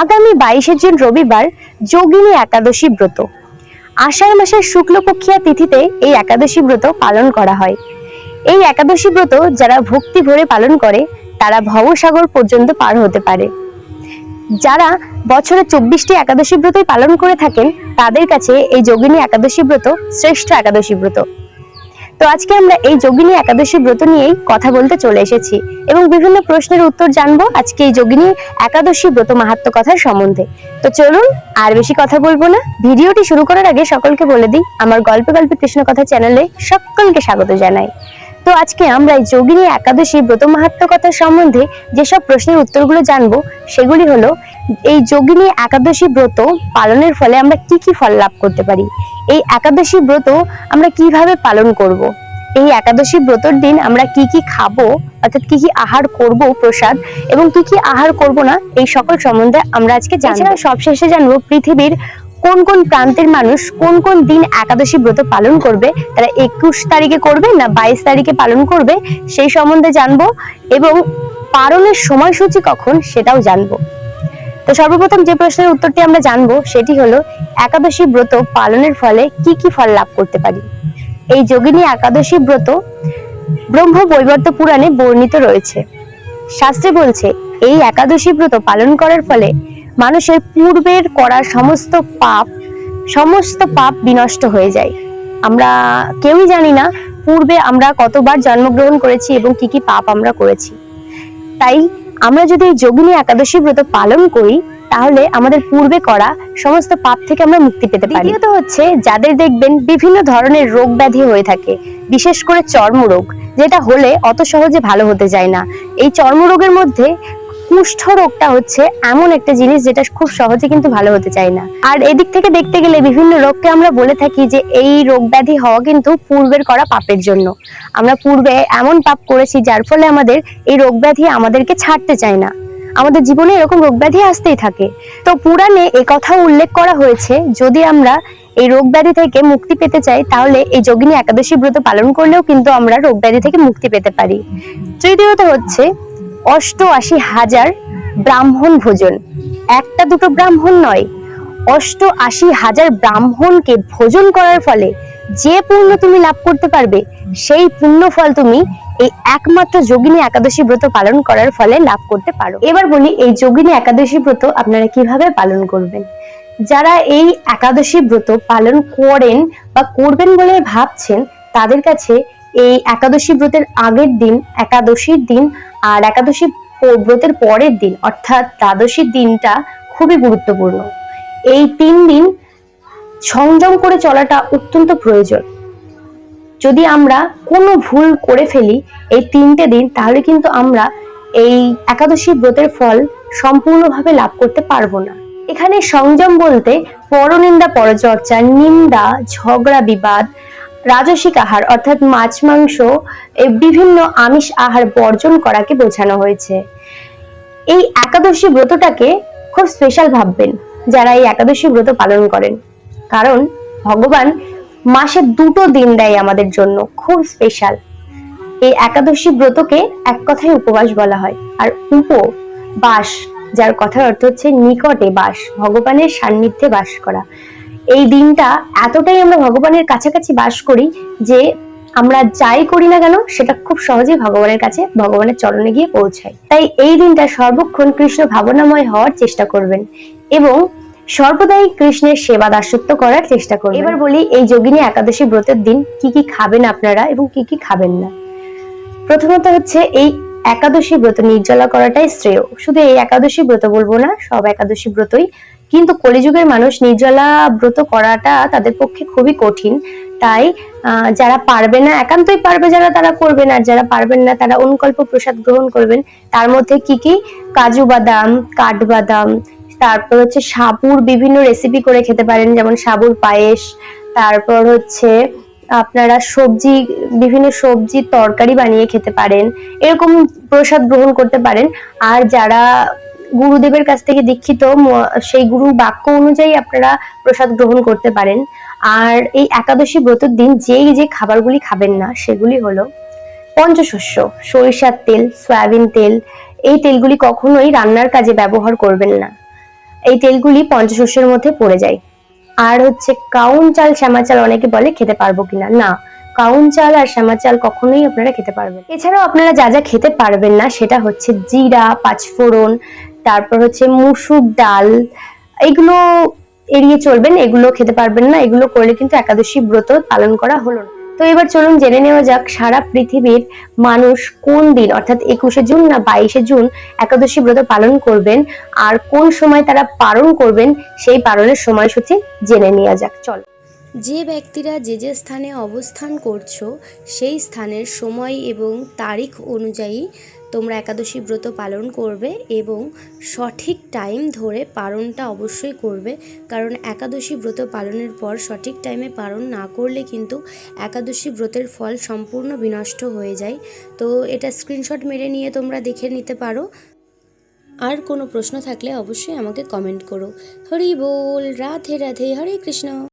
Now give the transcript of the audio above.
আগামী বাইশে জুন রবিবার যোগিনী একাদশী ব্রত। আষাঢ় মাসের শুক্লপক্ষিয়া তিথিতে এই একাদশী ব্রত পালন করা হয়। এই একাদশী ব্রত যারা ভক্তি ভরে পালন করে, তারা ভবসাগর পর্যন্ত পার হতে পারে। যারা বছরে চব্বিশটি একাদশী ব্রতই পালন করে থাকেন, তাদের কাছে এই যোগিনী একাদশী ব্রত শ্রেষ্ঠ একাদশী ব্রত। তো আজকে আমরা এই যোগিনী একাদশী ব্রত নিয়েই কথা বলতে চলে এসেছি এবং বিভিন্ন প্রশ্নের উত্তর জানব আজকে এই যোগিনী একাদশী ব্রত মাহাত্ম কথার সম্বন্ধে। তো চলুন আর বেশি কথা বলব না। ভিডিওটি শুরু করার আগে সকলকে বলে দিই, আমার গল্পে গল্পে কৃষ্ণ কথা চ্যানেলে সকলকে স্বাগত জানাই। তো আজকে আমরা যোগিনী একাদশী ব্রত মাহাত্ম কথার সম্বন্ধে যেসব প্রশ্নের উত্তরগুলো জানব, সেগুলি হলো, এই যোগিনী একাদশী ব্রত পালনের ফলে আমরা কি কি ফল লাভ করতে পারি এই একাদশী ব্রত আমরা কীভাবে পালন করব। এই একাদশী ব্রতর দিন আমরা কি কি খাব, অর্থাৎ কি কি আহার করব প্রসাদ, এবং কি কি আহার করব না, এই সকল সম্বন্ধে আমরা আজকে জানব সবশেষে জানব পৃথিবীর কোন কোন প্রান্তের মানুষ কোন কোন দিন একাদশী ব্রত পালন করবে, তারা একুশ তারিখে করবে না বাইশ তারিখে পালন করবে, সেই সম্বন্ধে জানব এবং পালনের সময়সূচি কখন সেটাও জানব। তো সর্বপ্রথম যে প্রশ্নের উত্তরটি আমরা জানব, সেটি হলো, একাদশী ব্রত পালনের ফলে কি কি ফল লাভ করতে পারি? এই যোগিনী একাদশী ব্রত ব্রহ্ম বৈবর্ত পুরাণে বর্ণিত রয়েছে। শাস্ত্রে বলছে, এই একাদশী ব্রত পালন করার ফলে মানুষের পূর্বের করা সমস্ত পাপ সমস্ত পাপ বিনষ্ট হয়ে যায়। আমরা কেউই জানি না পূর্বে আমরা কতবার জন্মগ্রহণ করেছি এবং কি কি পাপ আমরা করেছি। তাই আমরা যদি এই যোগিনী একাদশী ব্রত পালন করি, তাহলে আমাদের পূর্বে করা সমস্ত পাপ থেকে আমরা মুক্তি পেতে পারি। দ্বিতীয়ত হচ্ছে যাদের দেখবেন বিভিন্ন ধরনের রোগ ব্যাধি হয়ে থাকে, বিশেষ করে চর্মরোগ, যেটা হলে অত সহজে ভালো হতে যায় না। এই চর্মরোগের মধ্যে কুষ্ঠ রোগটা হচ্ছে এমন একটা জিনিস যেটা খুব সহজে কিন্তু ভালো হতে চায় না। আর এদিক থেকে দেখতে গেলে বিভিন্ন রোগকে আমরা বলে থাকি যে এই রোগ ব্যাধি হওয়া কিন্তু পূর্বের করা পাপের জন্য। আমরা পূর্বে এমন পাপ করেছি যার ফলে আমাদের এই রোগ ব্যাধি আমাদেরকে ছাড়তে চায় না। আমাদের জীবনে এরকম রোগ ব্যাধি আসতেই থাকে। তো পুরাণে কথা উল্লেখ করা হয়েছে, যদি আমরা এই রোগ ব্যাধি থেকে মুক্তি পেতে চাই, তাহলে এই যোগিনী একাদশী ব্রত পালন করলেও কিন্তু আমরা রোগ ব্যাধি থেকে মুক্তি পেতে পারি। তৃতীয়ত হচ্ছে অষ্টআশি হাজার ব্রাহ্মণ ভোজন। একটা দুটো ব্রাহ্মণ নয় অষ্ট আশি হাজার ব্রাহ্মণকে ভোজন করার ফলে যে পুণ্য তুমি লাভ করতে পারবে, সেই পুণ্য ফল তুমি এই একমাত্র যোগিনী একাদশী ব্রত পালন করার ফলে লাভ করতে পারো। এবার বলি, এই যোগিনী একাদশী ব্রত আপনারা কীভাবে পালন করবেন? যারা এই একাদশী ব্রত পালন করেন বা করবেন বলে ভাবছেন, তাদের কাছে এই একাদশী ব্রতের আগের দিন, একাদশীর দিন আর একাদশী ব্রতের পরের দিন, অর্থাৎ দ্বাদশীর দিনটা খুবই গুরুত্বপূর্ণ। এই তিন দিন সংযম করে চলাটা অত্যন্ত প্রয়োজন। যদি আমরা কোনো ভুল করে ফেলি এই তিনটে দিন, তাহলে কিন্তু আমরা এই একাদশী ব্রতের ফল সম্পূর্ণভাবে লাভ করতে পারব না। এখানে সংযম বলতে পরনিন্দা, পরচর্চা, নিন্দা, ঝগড়া, বিবাদ রাজসিক আহার, অর্থাৎ মাছ, মাংস বিভিন্ন আমিষ আহার বর্জন করাকে বোঝানো হয়েছে। এই একাদশী ব্রতটাকে খুব স্পেশাল ভাববেন যারা এই একাদশী ব্রত পালন করেন। কারণ ভগবান মাসে দুটো দিন দেয় আমাদের জন্য, খুব স্পেশাল এই একাদশী ব্রতকে এক কথায় উপবাস বলা হয়। আর উপবাস, যার কথার অর্থ হচ্ছে নিকটে বাস, ভগবানের সান্নিধ্যে বাস করা। এই দিনটা এতটাই আমরা ভগবানের কাছাকাছি বাস করি যে আমরা যাই করি না কেন, সেটা খুব সহজেই ভগবানের কাছে, ভগবানের চরণে গিয়ে পৌঁছায় তাই এই দিনটা সর্বক্ষণ কৃষ্ণ ভাবনাময় হওয়ার চেষ্টা করবেন এবং সর্বদাই কৃষ্ণের সেবা দাসত্ব করার চেষ্টা করবেন। এবার বলি, এই যোগিনী একাদশী ব্রতের দিন কি কি খাবেন আপনারা এবং কি কি খাবেন না? প্রথমত হচ্ছে এই একাদশী ব্রত নির্জলা করাটাই শ্রেয়। শুধু এই একাদশী ব্রত বলব না, সব একাদশী ব্রতই কিন্তু কলিযুগের মানুষ নির্জলা ব্রত করাটা তাদের পক্ষে খুবই কঠিন। তাই যারা পারবে না, একান্তই পারবে যারা তারা করবেন আর যারা পারবেন না, তারা অনুকল্প প্রসাদ গ্রহণ করবেন। তার মধ্যে কি কি? কাজু বাদাম, কাঠবাদাম, তারপর হচ্ছে সাবুর বিভিন্ন রেসিপি করে খেতে পারেন, যেমন সাবুর পায়েস, তারপর হচ্ছে আপনারা সবজি, বিভিন্ন সবজির তরকারি বানিয়ে খেতে পারেন। এরকম প্রসাদ গ্রহণ করতে পারেন। আর যারা গুরুদেবের কাছ থেকে দীক্ষিত সেই গুরু বাক্য অনুযায়ী আপনারা প্রসাদ গ্রহণ করতে পারেন। আর এই একাদশী ব্রতের দিন যেই যে খাবারগুলি খাবেন না, সেগুলি হলো পঞ্চশস্য, সরিষার তেল, সয়াবিন তেল। এই তেলগুলি কখনোই রান্নার কাজে ব্যবহার করবেন না। এই তেলগুলি পঞ্চশস্যের মধ্যে পড়ে যায়। আর হচ্ছে কাউন চাল, শ্যামা চাল অনেকে বলে খেতে পারব কিনা। না, কাউন চাল আর শ্যামা চাল কখনোই আপনারা খেতে পারবেন এছাড়াও আপনারা যা যা খেতে পারবেন না, সেটা হচ্ছে জিরা, পাঁচফোড়ন তারপর হচ্ছে মুসুর ডাল, এগুলো এড়িয়ে চলবেন, এগুলো খেতে পারবেন না, এগুলো করলে কিন্তু একাদশী ব্রত পালন করা হলো না। তো এবার চলুন জেনে নেওয়া যাক সারা পৃথিবীর মানুষ কোন দিন, অর্থাৎ একুশে জুন না বাইশে জুন, একাদশী ব্রত পালন করবেন আর কোন সময় তারা পালন করবেন সেই পালনের সময়সূচি জেনে নেওয়া যাক। চল। যে ব্যক্তিরা যে যে স্থানে অবস্থান করছ, সেই স্থানের সময় এবং তারিখ অনুযায়ী তোমরা একাদশী ব্রত পালন করবে এবং সঠিক টাইম ধরে পালনটা অবশ্যই করবে। কারণ একাদশী ব্রত পালনের পর সঠিক টাইমে পালন না করলে কিন্তু একাদশী ব্রতের ফল সম্পূর্ণ বিনষ্ট হয়ে যায়। তো এটা স্ক্রিনশট মেরে নিয়ে তোমরা দেখে নিতে পারো। আর কোনো প্রশ্ন থাকলে অবশ্যই আমাকে কমেন্ট করো। হরি বল, রাধে রাধে, হরে কৃষ্ণ।